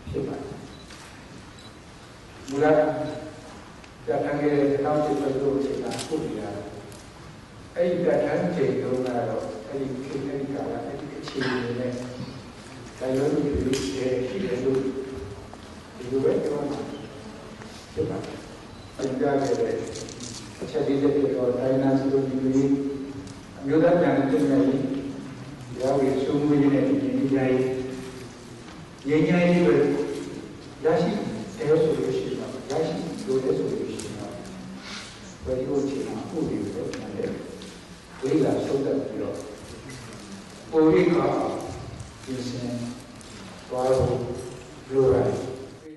ဖြစ်ပါတယ်။မူလကတခါငယ်တောင်းချစ်လို့ချိန်ကပုတ်ရတယ်။အဲ့ဒီကထမ်းချိန်တုန်းကတော့အဲ့ဒီခေတ်အဲ့ဒီကာလအဲ့ဒီအခြေအနေနဲ့တိုင်းလုံးတွေရှိတယ်လို့ဒီလိုပဲပြောမှာဖြစ်ပါတယ်။အကြမ်းကြတဲ့အချက်လေးတွေတော့တိုင်းနာစီလိုဒီလိုအမျိုးသားပြန်တဲ့နေရာကြီး ရောဝေရှုံးမွေးနေတဲ့ဒီနေရာကြီးငြိမ်းချမ်းရေးပဲရရှိတယ်ဆိုလို့ရှိရင်ရရှိလို့လည်းဆိုလို့ရှိရင်ဘယ်လိုချင်မှာဥပဒေကိုပြန်တယ်ဝိလာဆုံးသက်ပြီးတော့ပိုရိကဒီစင်သွားလို့လိုရတယ်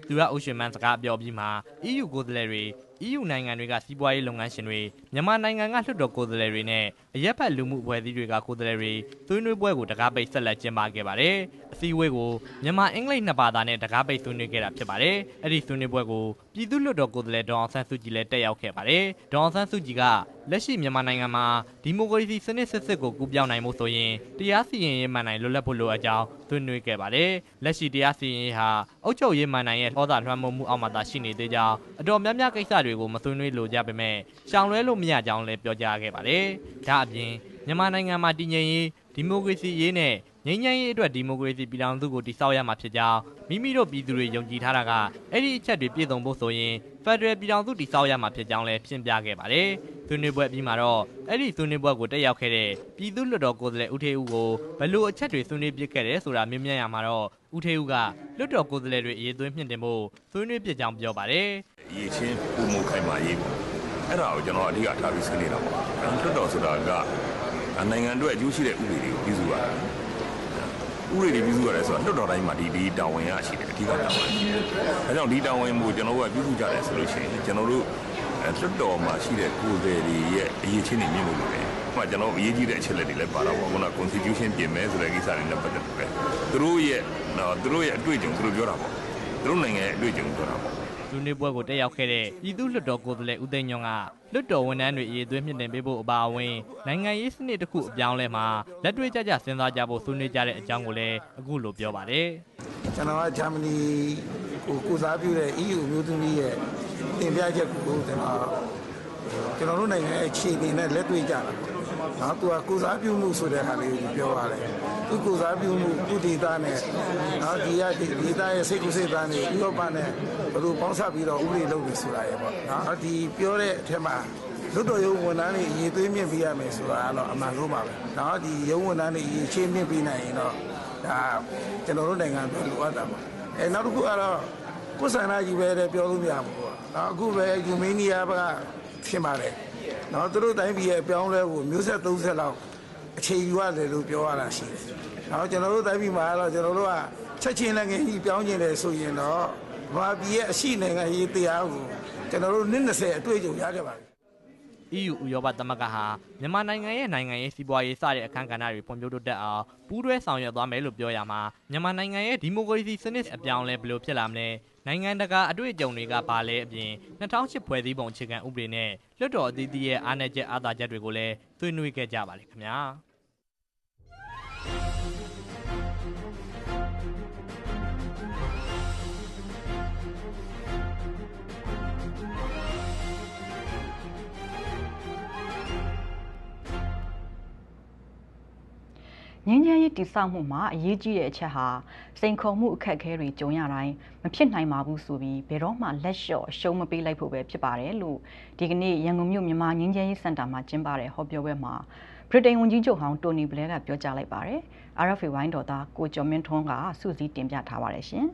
သူရအိုရှင်မန်စကားပြောပြီးမှ EU ကိုယ်စားလှယ်တွေ EU နိုင်ငံတွေကစီးပွားရေးလုပ်ငန်းရှင်တွေမြန်မာနိုင်ငံကလွှတ်တော်ကိုယ်စားလှယ်တွေနဲ့အရက်ဖက်လူမှုအဖွဲ့အစည်းတွေကကိုယ်စားလှယ်တွေသွေးနွေးပွဲကိုတကားပိတ်ဆက်လက်ကျင်းပခဲ့ပါတယ်။အစည်းအဝေးကိုမြန်မာအင်္ဂလိပ်နှစ်ဘာသာနဲ့တကားပိတ်သွေးနွေးခဲ့တာဖြစ်ပါတယ်။အဲ့ဒီသွေးနွေးပွဲကိုပြည်သူ့လွှတ်တော်ကိုယ်စားလှယ်ဒေါအောင်ဆန်းစုကြည်လည်းတက်ရောက်ခဲ့ပါတယ်။ဒေါအောင်ဆန်းစုကြည်ကလက်ရှိမြန်မာနိုင်ငံမှာဒီမိုကရေစီစနစ်စစ်စစ်ကိုကူးပြောင်းနိုင်မှုဆိုရင်တရားစီရင်ရေးမှန်နိုင်လွတ်လပ်ဖို့လိုအပ်ကြောင်းသွေးနွေးခဲ့ပါတယ်။လက်ရှိတရားစီရင်ရေးဟာအုပ်ချုပ်ရေးမှန်နိုင်ရဲ့ဟောတာလွှမ်းမိုးမှုအောက်မှာသာရှိနေသေးကြောင်းအတော်များများကိစ္စတွေကိုမသွေးနွေးလိုကြပေမဲ့ရှောင်လွဲလို့မရကြောင်းလည်းပြောကြားခဲ့ပါတယ်။ဒါအပြင်မြန်မာနိုင်ငံမှာတည်ငြိမ်ရေးဒီမိုကရေစီရေးနဲ့ ငြိမ်းချမ်းရေးအတွက်ဒီမိုကရေစီပြည်ထောင်စုကိုတည်ဆောက်ရမှာဖြစ်ကြောင်းမိမိတို့ပြည်သူတွေယုံကြည်ထားတာကအဲ့ဒီအချက်တွေပြည့်စုံဖို့ဆိုရင်ဖက်ဒရယ်ပြည်ထောင်စုတည်ဆောက်ရမှာဖြစ်ကြောင်းလည်းရှင်းပြခဲ့ပါတယ်။ဆွေးနွေးပွဲပြီးမှာတော့အဲ့ဒီဆွေးနွေးပွဲကိုတက်ရောက်ခဲ့တဲ့ပြည်သူ့လွှတ်တော်ကိုယ်စားလှယ်ဦးထေဦးကိုဘယ်လိုအချက်တွေဆွေးနွေးပြခဲ့တယ်ဆိုတာမြင်မြန်ရမှာတော့ဦးထေဦးကလွှတ်တော်ကိုယ်စားလှယ်တွေအရေးသွင်းမြင့်တင်ဖို့ဆွေးနွေးပြကြောင်းပြောပါတယ်။ရေချင်းပုံမခိုင်မာရေးပေါ့အဲ့ဒါကိုကျွန်တော်အဓိကထားပြီးဆွေးနေတာပေါ့ဒါလွှတ်တော်ဆိုတာကနိုင်ငံအတွက်အကျိုးရှိတဲ့ဥပဒေတွေကိုပြုစုရတယ် ဥပဒေတွေပြုစုရတယ်ဆိုတာလွှတ်တော်တိုင်းမှာဒီဒီတာဝန်ရရှိတယ်အဓိကတာဝန်ရှိတယ်အဲကြောင့်ဒီတာဝန်ကိုကျွန်တော်တို့ကပြုစုကြတယ်ဆိုလို့ရှိရင်ကျွန်တော်တို့လွှတ်တော်မှာရှိတဲ့ကိုယ်စားလှယ်တွေရဲ့အရေးချင်းတွေမြင်လို့ရတယ်။မှကျွန်တော်အရေးကြီးတဲ့အချက်လက်တွေလည်းပါတော့ပေါ့ခုန constitution ပြင်မယ်ဆိုတဲ့ကိစ္စတွေနဲ့ပတ်သက်ပြီးပဲသူတို့ရဲ့နော်သူတို့ရဲ့အတွေ့အကြုံသူတို့ပြောတာပေါ့သူတို့နိုင်ငံရဲ့အတွေ့အကြုံပြောတာပေါ့ လူနေပွဲကိုတက်ရောက်ခဲ့တဲ့ပြည်သူ့လွှတ်တော်ကိုယ်စားလှယ်ဦးသိန်းညွန့်ကလွှတ်တော်ဝန်ထမ်းတွေအရေးသွင်းမြင့်တင်ပေးဖို့အပါအဝင်နိုင်ငံရေးစနစ်တစ်ခုအပြောင်းလဲမှာလက်တွေ့ကျကျစဉ်းစားကြဖို့ဆွေးနွေးကြတဲ့အကြောင်းကိုလည်းအခုလိုပြောပါတယ်ကျွန်တော်ကဂျာမနီကိုကုစားပြုတဲ့ EU မျိုးသမီးရဲ့တင်ပြချက်ကိုကျွန်တော်ကျွန်တော်တို့နိုင်ငံရဲ့ခြေအနေနဲ့လက်တွေ့ကြတာပေါ့ နော်သူကကုစားပြုမှုဆိုတဲ့ဟာလေးကိုပြောရတယ်သူကုစားပြုမှုကုဒေတာနဲ့နော်ဒီရဒီဒေတာရဲ့စိတ်ကူးစိတ်သားနဲ့ဥရောပနဲ့ဘယ်လိုပေါင်းစပ်ပြီးတော့ဥပဒေလုပ်နေဆိုတာရေပေါ့နော်ဒီပြောတဲ့အထက်မှာလွတ်တော်ရုံဝန်ထမ်းတွေအရေးသွေးမြင့်ပေးရမယ်ဆိုတာကတော့အမှန်ဆုံးပါပဲ။နော်ဒီရုံဝန်ထမ်းတွေအရေးချင်းမြင့်ပေးနိုင်ရင်တော့ဒါကျွန်တော်တို့နိုင်ငံအတွက်လိုအပ်တာပါ။အဲနောက်တစ်ခုကတော့ကိုယ်ဆန္ဒကြီးပဲတဲ့ပြောလို့မရဘူးပေါ့။နော်အခုပဲယူမေးနီးယားကဖြစ်ပါတယ်။ နော်သူတို့တိုင်းပြည်ရဲ့ပြောင်းလဲကိုမျိုးဆက်30လောက်အခြေယူရတယ်လို့ပြောရတာရှိတယ်။နော်ကျွန်တော်တို့တိုင်းပြည်မှာကတော့ကျွန်တော်တို့ကချက်ချင်းလည်းငယ်ကြီးပြောင်းကျင်တယ်ဆိုရင်တော့ဘာပြည်ရဲ့အရှိနိုင်ငံရေးတရားကိုကျွန်တော်တို့နှစ်20အတွေ့အကြုံရခဲ့ပါပြီ။ EU ဥရောပသမဂ္ဂဟာမြန်မာနိုင်ငံရဲ့နိုင်ငံရေးစီးပွားရေးစတဲ့အခန်းကဏ္ဍတွေဖွံ့ဖြိုးတိုးတက်အောင်ပူးတွဲဆောင်ရွက်သွားမယ်လို့ပြောရမှာမြန်မာနိုင်ငံရဲ့ဒီမိုကရေစီစနစ်အပြောင်းအလဲဘယ်လိုဖြစ်လာမလဲနိုင်ငံတကာအတွေ့အကြုံတွေကပါလဲအပြင်2008ဖွဲ့စည်းပုံအခြေခံဥပဒေနဲ့လွှတ်တော်အသီးသီးရဲ့အားနည်းချက်အားသာချက်တွေကိုလည်းဆွေးနွေးခဲ့ကြပါလိမ့်ခင်ဗျာ ငင်းချမ်းရေးတိစောက်မှုမှာအရေးကြီးတဲ့အချက်ဟာစိန်ခေါ်မှုအခက်အခဲတွေကြုံရတိုင်းမဖြစ်နိုင်ပါဘူးဆိုပြီးဘယ်တော့မှလက်လျှော့ရှုံးမပေးလိုက်ဖို့ပဲဖြစ်ပါတယ်လို့ဒီကနေ့ရန်ကုန်မြို့မြန်မာငင်းချမ်းရေးစင်တာမှာကျင်းပတဲ့ဟောပြောပွဲမှာဗြိတိန်ဝန်ကြီးချုပ်ဟောင်းတိုနီဘလဲကပြောကြားလိုက်ပါတယ် RFA ဝိုင်းတော်သားကိုကျော်မင်းထွန်းကစုစည်းတင်ပြထားပါတယ်ရှင်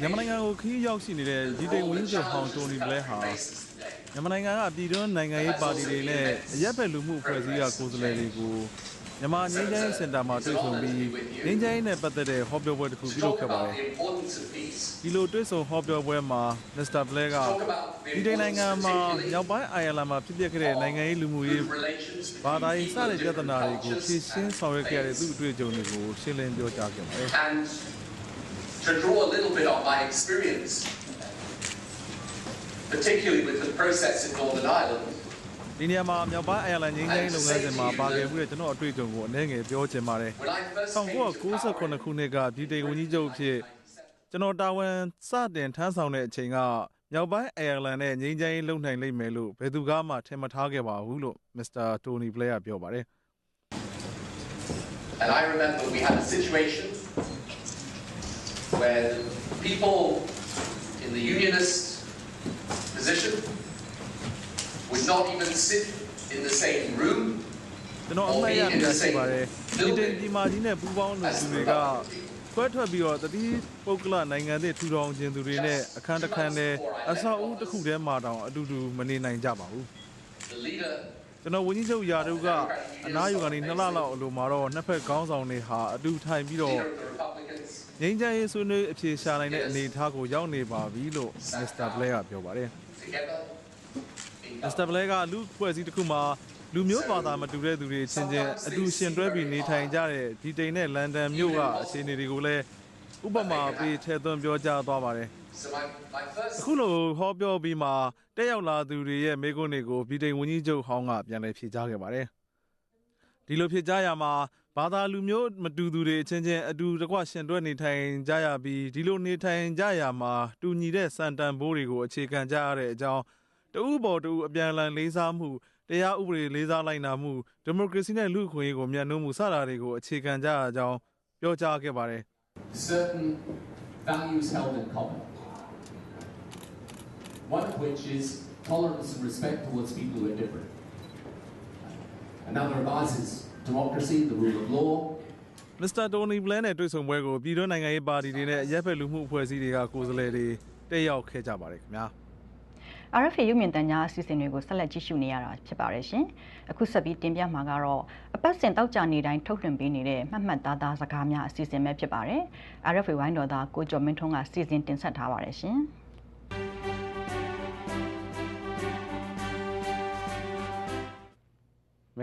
မြန်မာနိုင်ငံကိုခရီးရောက်ရှိနေတဲ့ဒီတိန်ဝင်းကျဟောင်းတိုနီဘလဲဟာမြန်မာနိုင်ငံကပြည်တွင်းနိုင်ငံရေးပါတီတွေနဲ့အရက်ဖက်လူမှုအဖွဲ့အစည်းကကိုယ်စားလှယ်တွေကိုမြန်မာငင်းချိုင်းစင်တာမှာတွေ့ဆုံပြီးငင်းချိုင်းနဲ့ပတ်သက်တဲ့ဟောပြောပွဲတစ်ခုပြုလုပ်ခဲ့ပါတယ်။ဒီလိုတွေ့ဆုံဟောပြောပွဲမှာမစ္စတာဘလဲကဒီတိုင်းနိုင်ငံမှာမြောက်ပိုင်းအိုင်ယာလန်မှာဖြစ်ပျက်ခဲ့တဲ့နိုင်ငံရေးလူမှုရေးဘာသာရေးစတဲ့ပြဿနာတွေကိုဖြေရှင်းဆောင်ရွက်ခဲ့တဲ့သူ့အတွေ့အကြုံတွေကိုရှင်းလင်းပြောကြားခဲ့ပါတယ်။ to draw a little bit on my experience, particularly with the process in Northern Ireland, ဒီနေရာမှာမြောက်ပိုင်းအိုင်ယာလန်ငင်းငိုင်းလုပ်ငန်းစဉ်မှာပါခဲ့မှုတဲ့ကျွန်တော်အတွေ့အကြုံကိုအနည်းငယ်ပြောချင်ပါတယ်။1998ခုနှစ်ကပြည်ထောင်ဝန်ကြီးချုပ်အဖြစ်ကျွန်တော်တာဝန်စတင်ထမ်းဆောင်တဲ့အချိန်ကမြောက်ပိုင်းအိုင်ယာလန်နဲ့ငင်းချိုင်းလုံနိုင်လိမ့်မယ်လို့ဘယ်သူကမှထင်မထားခဲ့ပါဘူးလို့မစ္စတာတိုနီဘလဲကပြောပါတယ် And I remember we had a situation where people in the unionist position would not even sit in the same room ကျွန်တော်အမှတ်ရမိတာရှိပါတယ်ဒီတိမ်ဒီမာကြီးနဲ့ပူးပေါင်းလို့သူတွေကခွဲထွက်ပြီးတော့တတိပုဂ္ဂလနိုင်ငံတွေထူထောင်ခြင်းသူတွေနဲ့အခန်းတစ်ခန်းနဲ့အဆောက်အဦတစ်ခုထဲမှာတောင်အတူတူမနေနိုင်ကြပါဘူးကျွန်တော်ဝန်ကြီးချုပ်ယာတို့ကအနားယူကနေနှစ်လလောက်အလိုမှာတော့နှစ်ဖက်ခေါင်းဆောင်တွေဟာအတူထိုင်ပြီးတော့ ငင်းချမ်းရေးဆွေးနွေးအဖြေရှာနိုင်တဲ့အနေအထားကိုရောက်နေပါပြီလို့မစ္စတာဘလဲကပြောပါတယ်မစ္စတာဘလဲကလူဖွဲ့စည်းတစ်ခုမှာလူမျိုးဘာသာမတူတဲ့သူတွေချင်းချင်းအတူရှင်တွဲပြီးနေထိုင်ကြတဲ့ဒီတိန်နဲ့လန်ဒန်မြို့ကအခြေအနေတွေကိုလည်းဥပမာပေးထည့်သွင်းပြောကြားသွားပါတယ်အခုလိုဟောပြောပြီးမှတက်ရောက်လာသူတွေရဲ့မိကွန်းတွေကိုဗြိတိန်ဝန်ကြီးချုပ်ဟောင်းကပြန်လည်ဖြေကြားခဲ့ပါတယ် ဒီလိုဖြေကြားရမှာဘာသာလူမျိုးမတူသူတွေအချင်းချင်းအတူတကွရှင်တွဲနေထိုင်ကြရပြီးဒီလိုနေထိုင်ကြရမှာတူညီတဲ့စံတန်ဘိုးတွေကိုအခြေခံကြရတဲ့အကြောင်းတူပေါ်တူအပြန်အလှန်လေးစားမှုတရားဥပဒေလေးစားလိုက်နာမှုဒီမိုကရေစီနဲ့လူ့အခွင့်အရေးကိုမြတ်နိုးမှုစတာတွေကိုအခြေခံကြရကြောင်းပြောကြားခဲ့ပါတယ် certain values held in common one of which is tolerance and respect towards people who are different another of ours is democracy the rule of law မစ္စတာတိုနီဘလဲနဲ့တွေ့ဆုံပွဲကိုပြည်တွင်းနိုင်ငံရေးပါတီတွေနဲ့ရပ်ဖက်လူမှုအဖွဲ့အစည်းတွေကကိုယ်စားလှယ်တွေတက်ရောက်ခဲ့ကြပါတယ်ခင်ဗျာ RFA ရုပ်မြင်သံကြားအစီအစဉ်တွေကိုဆက်လက်ကြည့်ရှုနေရတာဖြစ်ပါတယ်ရှင်။အခုဆက်ပြီးတင်ပြမှာကတော့အပတ်စဉ်တောက်ကြနေတိုင်းထုတ်လွှင့်ပေးနေတဲ့မှတ်မှတ်သားသားစကားများအစီအစဉ်ပဲဖြစ်ပါတယ်။ RFA ဝိုင်းတော်သားကိုကျော်မင်းထွန်းကစီစဉ်တင်ဆက်ထားပါတယ်ရှင်။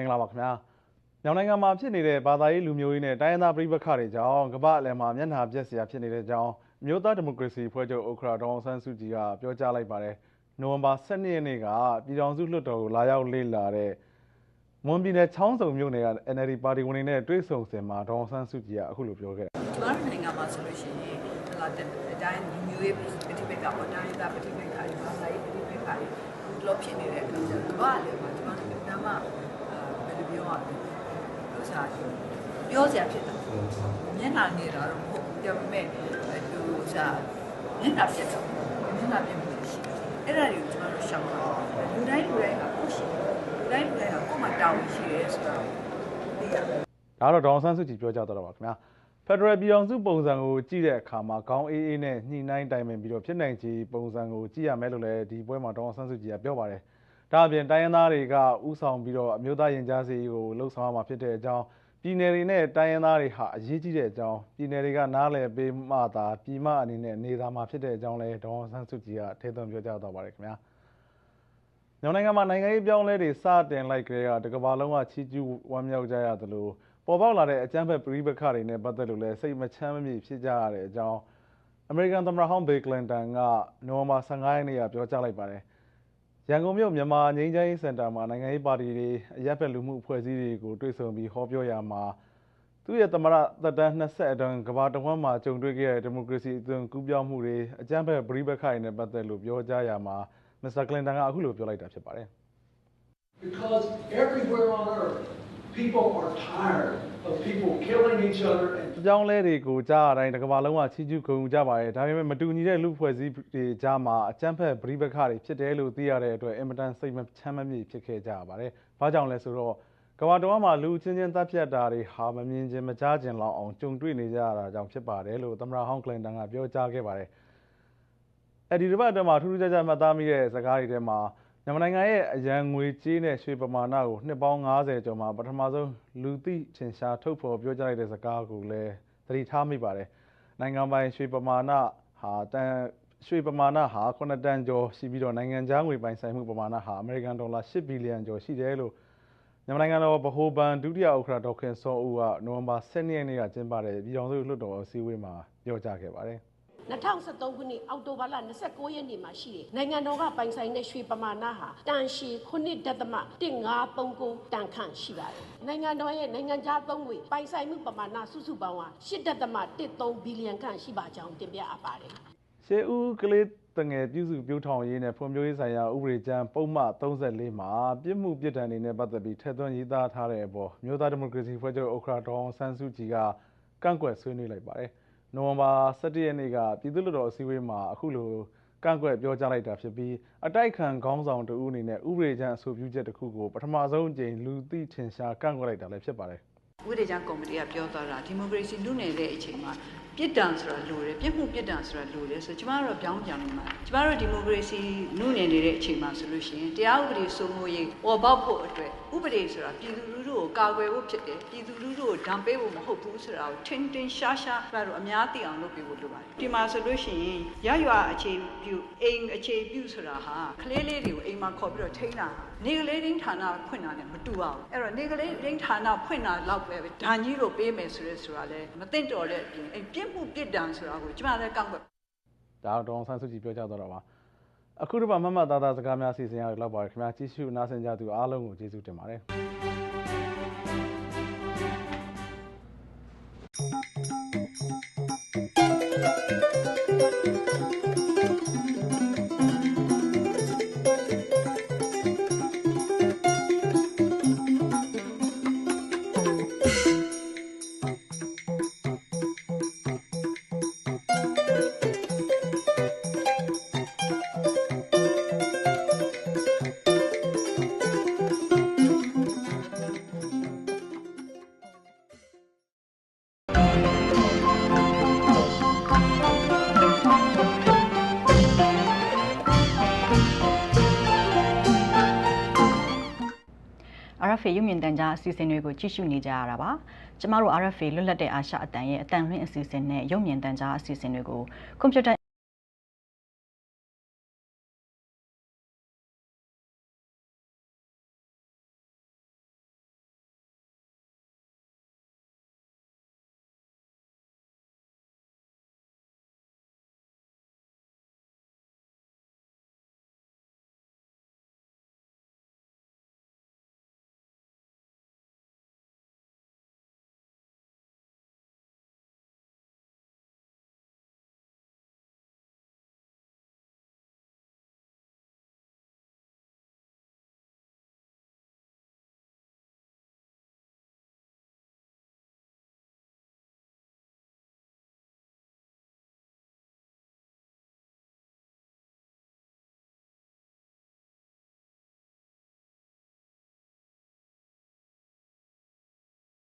င်္ဂလာပါခင်ဗျာမြောင်နိုင်ငံမှာဖြစ်နေတဲ့ဘာသာရေးလူမျိုးရေးနဲ့တိုင်းရင်းသားပြည်ပခါတွေကြောင့်ကမ္ဘာအလယ်မှာမျက်နှာပြက်စရာဖြစ်နေတဲ့အကြောင်းမြို့သားဒီမိုကရေစီဖွဲ့ချုပ်ဥက္ကဋ္ဌဒေါအောင်ဆန်းစုကြည်ကပြောကြားလိုက်ပါတယ်နိုဝင်ဘာ12ရက်နေ့ကပြည်ထောင်စုလွှတ်တော်ကိုလာရောက်လေ့လာတဲ့မွန်ပြည်နယ်ချောင်းစုံမြို့နယ်က NLD ပါတီဝင်တွေနဲ့တွေ့ဆုံစဉ်မှာဒေါအောင်ဆန်းစုကြည်ကအခုလိုပြောခဲ့တာကျမတို့နိုင်ငံမှာဆိုလို့ရှိရင်ဟလာတဲ့အတိုင်းလူမျိုးရေးပဋိပက္ခပေါ်တိုင်းသားပဋိပက္ခတွေဘာသာရေးပဋိပက္ခတွေလို့ဖြစ်နေတဲ့အခါကျတော့ကမ္ဘာလေမှာကျမတို့ကမှဘယ်လို ပြောရလဲဥစားပြောစရာဖြစ်တာမျက်နှာနေတာတော့မဟုတ်ပြောပေမဲ့သူဥစားမျက်နှာပြတ်တော့မျက်နှာပြတ်မှုရှိတယ်အဲ့ဒါတွေကိုကျမတို့ရှောင်တော့လူတိုင်းလူတိုင်းကကိုရှိလူတိုင်းလူတိုင်းကကိုယ်မှတောင်းရှိရဲဆိုတော့သိရတယ်ဒါတော့ဒေါအောင်ဆန်းစုကြည်ပြောကြားတော့ပါခင်ဗျာဖက်ဒရယ်ပြည်အောင်စုပုံစံကိုကြည့်တဲ့အခါမှာခေါင်းအေးအေးနဲ့ညှိနှိုင်းတိုင်ပင်ပြီးတော့ဖြစ်နိုင်ခြေပုံစံကိုကြည့်ရမယ်လို့လည်းဒီပွဲမှာဒေါအောင်ဆန်းစုကြည်ကပြောပါတယ် ဒါအပြင်တိုင်းရင်းသားတွေကဥဆောင်ပြီးတော့အမျိုးသားရင်ကြားစေးကိုလှုပ်ဆောင်ရမှာဖြစ်တဲ့အကြောင်းပြည်နယ်တွေနဲ့တိုင်းရင်းသားတွေဟာအရေးကြီးတဲ့အကြောင်းပြည်နယ်တွေကနားလည်ပေးမှသာပြည်မအနေနဲ့နေသားမှာဖြစ်တဲ့အကြောင်းလဲဒေါအောင်ဆန်းစုကြည်ကထဲသွင်းပြောကြားတော့ပါတယ်ခင်ဗျာမြန်မာနိုင်ငံမှာနိုင်ငံရေးပြောင်းလဲတွေစတင်လိုက်ကြတဲ့ကတကဘာလုံးကချီးကျူးဝမ်းမြောက်ကြရသလိုပေါ်ပေါက်လာတဲ့အကြမ်းဖက်ပြည်ပခါတွေနဲ့ပတ်သက်လို့လည်းစိတ်မချမ်းမမြေ့ဖြစ်ကြရတဲ့အကြောင်းအမေရိကန်သမ္မတဟောင်းဘေကလင်တန်ကနိုဝင်ဘာ15ရက်နေ့ကပြောကြားလိုက်ပါတယ် ရန်ကုန်မြို့မြန်မာငြိမ်းချမ်းရေးစင်တာမှာနိုင်ငံရေးပါတီတွေအရက်ဖက်လူမှုအဖွဲ့အစည်းတွေကိုတွေ့ဆုံပြီးဟောပြောရမှာသူ့ရဲ့သမ္မတသက်တမ်း20အတွင်းကမ္ဘာတစ်ဝန်းမှာကြုံတွေ့ခဲ့တဲ့ဒီမိုကရေစီအသွင်ကူးပြောင်းမှုတွေအကြမ်းဖက်ပြည်ပခါတွေနဲ့ပတ်သက်လို့ပြောကြားရမှာမစ္စတာကလင်တန်ကအခုလိုပြောလိုက်တာဖြစ်ပါတယ် Because everywhere on earth, people are tired of people killing each other and အကြောင်းလဲတွေကိုကြားရတိုင်းတစ်ကမ္ဘာလုံးကချီးကျူးဂုဏ်ယူကြပါတယ်ဒါပေမဲ့မတူညီတဲ့လူဖွဲ့စည်းတွေကြားမှာအကြမ်းဖက်ပြည်ပခါတွေဖြစ်တယ်လို့သိရတဲ့အတွက်အင်မတန်စိတ်မချမ်းမမြေ့ဖြစ်ခဲ့ကြရပါတယ်။ဘာကြောင့်လဲဆိုတော့ကမ္ဘာတော်မှာလူချင်းချင်းတပ်ဖြတ်တာတွေဟာမမြင်ချင်းမကြားချင်းလောက်အောင်ကြုံတွေ့နေကြရတာကြောင့်ဖြစ်ပါတယ်လို့သမ္မတဟောင်းကလင်တန်ကပြောကြားခဲ့ပါတယ်။အဲဒီတစ်ပတ်အတွင်းမှာထူးထူးခြားခြားမှတ်သားမိတဲ့စကားတွေထဲမှာ မြန်မာနိုင်ငံရဲ့အရန်ငွေကြေးနဲ့ရွှေပမာဏကိုနှစ်ပေါင်း90ကျော်မှာပထမဆုံးလူသိထင်ရှားထုတ်ဖော်ပြောကြားလိုက်တဲ့စကားကိုလည်းသတိထားမိပါတယ်။နိုင်ငံပိုင်ရွှေပမာဏဟာတန်ရွှေပမာဏဟာ9တန်ကျော်ရှိပြီးတော့နိုင်ငံခြားငွေပိုင်ဆိုင်မှုပမာဏဟာအမေရိကန်ဒေါ်လာ10ဘီလီယံကျော်ရှိတယ်လို့မြန်မာနိုင်ငံတော်ဗဟိုဘဏ်ဒုတိယဥက္ကဋ္ဌဒေါက်ခင်စောဦးကနိုဝင်ဘာ12ရက်နေ့ကကျင်းပတဲ့ပြည်ထောင်စုလွှတ်တော်အစည်းအဝေးမှာပြောကြားခဲ့ပါတယ်။ 2013ခုနှစ်အောက်တိုဘာလ29ရက်နေ့မှာရှိတယ်နိုင်ငံတော်ကပိုင်ဆိုင်တဲ့ရွှေပမာဏဟာတန်ရှည်9.1539တန်ခန့်ရှိပါတယ်နိုင်ငံတော်ရဲ့နိုင်ငံခြားသုံးငွေပိုင်ဆိုင်မှုပမာဏစုစုပေါင်းဟာ8.13ဘီလီယံခန့်ရှိပါကြောင်းတင်ပြအပ်ပါတယ်ရှေးဦးကလေးတငယ်ပြုစုပြောင်းထောင်ရေးနဲ့ဖွံ့ဖြိုးရေးဆိုင်ရာဥပဒေကြမ်းပုံမှန်34မှာပြစ်မှုပြစ်ဒဏ်တွေနဲ့ပတ်သက်ပြီးထည့်သွင်းရေးသားထားတဲ့အပေါ်မြို့သားဒီမိုကရေစီဖွဲ့ချုပ်ဥက္ကဋ္ဌဒေါအောင်ဆန်းစုကြည်ကကန့်ကွက်ဆွေးနွေးလိုက်ပါတယ်။ နိုဝင်ဘာ17ရက်နေ့ကပြည်သူ့လွှတ်တော်အစည်းအဝေးမှာအခုလိုကန့်ကွက်ပြောကြားလိုက်တာဖြစ်ပြီးအတိုက်ခံခေါင်းဆောင်တဦးအနေနဲ့ဥပဒေကြမ်းအဆိုပြုချက်တစ်ခုကိုပထမဆုံးအကြိမ်လူသိထင်ရှားကန့်ကွက်လိုက်တာလည်းဖြစ်ပါတယ်။ဥပဒေကြမ်းကော်မတီကပြောသွားတာဒီမိုကရေစီလူနယ်တဲ့အချိန်မှာ ပြစ်ဒဏ်ဆိုတာလိုတယ်ပြစ်မှုပြစ်ဒဏ်ဆိုတာလိုတယ်ဆိုကျမတို့ပြောင်းပြန်လို့မှာကျမတို့ဒီမိုကရေစီလူနယ်နေတဲ့အချိန်မှာဆိုလို့ရှိရင်တရားဥပဒေစိုးမိုးရေးပေါ်ပေါက်ဖို့အတွက်ဥပဒေဆိုတာပြည်သူလူထုကိုကာကွယ်ဖို့ဖြစ်တယ်ပြည်သူလူထုကိုဒဏ်ပေးဖို့မဟုတ်ဘူးဆိုတာကိုထင်ထင်ရှားရှားကျမတို့အများသိအောင်လုပ်ပေးဖို့လိုပါတယ်ဒီမှာဆိုလို့ရှိရင်ရရွာအခြေပြုအိမ်အခြေပြုဆိုတာဟာကလေးလေးတွေကိုအိမ်မှာခေါ်ပြီးတော့ထိန်းတာနေကလေးတင်းဌာနဖွင့်တာနဲ့မတူအောင်အဲ့တော့နေကလေးတင်းဌာနဖွင့်တာလောက်ပဲဒဏ်ကြီးလို့ပေးမယ်ဆိုရဲဆိုတာလဲမသိတော်တဲ့အပြင်အဲ့ပြစ်မှုပြစ်ဒဏ်ဆိုတာကိုကျမလည်းကောက်ကွက်ဒါတော့ဒေါအောင်ဆန်းစုကြည်ပြောကြားသွားတာပါအခုတစ်ပတ်မမသားသားစကားများစီစဉ်ရလောက်ပါတယ်ခင်ဗျာကြည့်ရှုနားဆင်ကြသူအားလုံးကိုကျေးဇူးတင်ပါတယ်။ စီအစဉ်တွေကိုကြည့်ရှုနေကြရတာပါ။ကျမတို့ RFA လွတ်လပ်တဲ့အာရှအတန်ရဲ့အတန်လွင့်အစီအစဉ်နဲ့ရုပ်မြင်သံကြားအစီအစဉ်တွေကိုကွန်ပျူတာ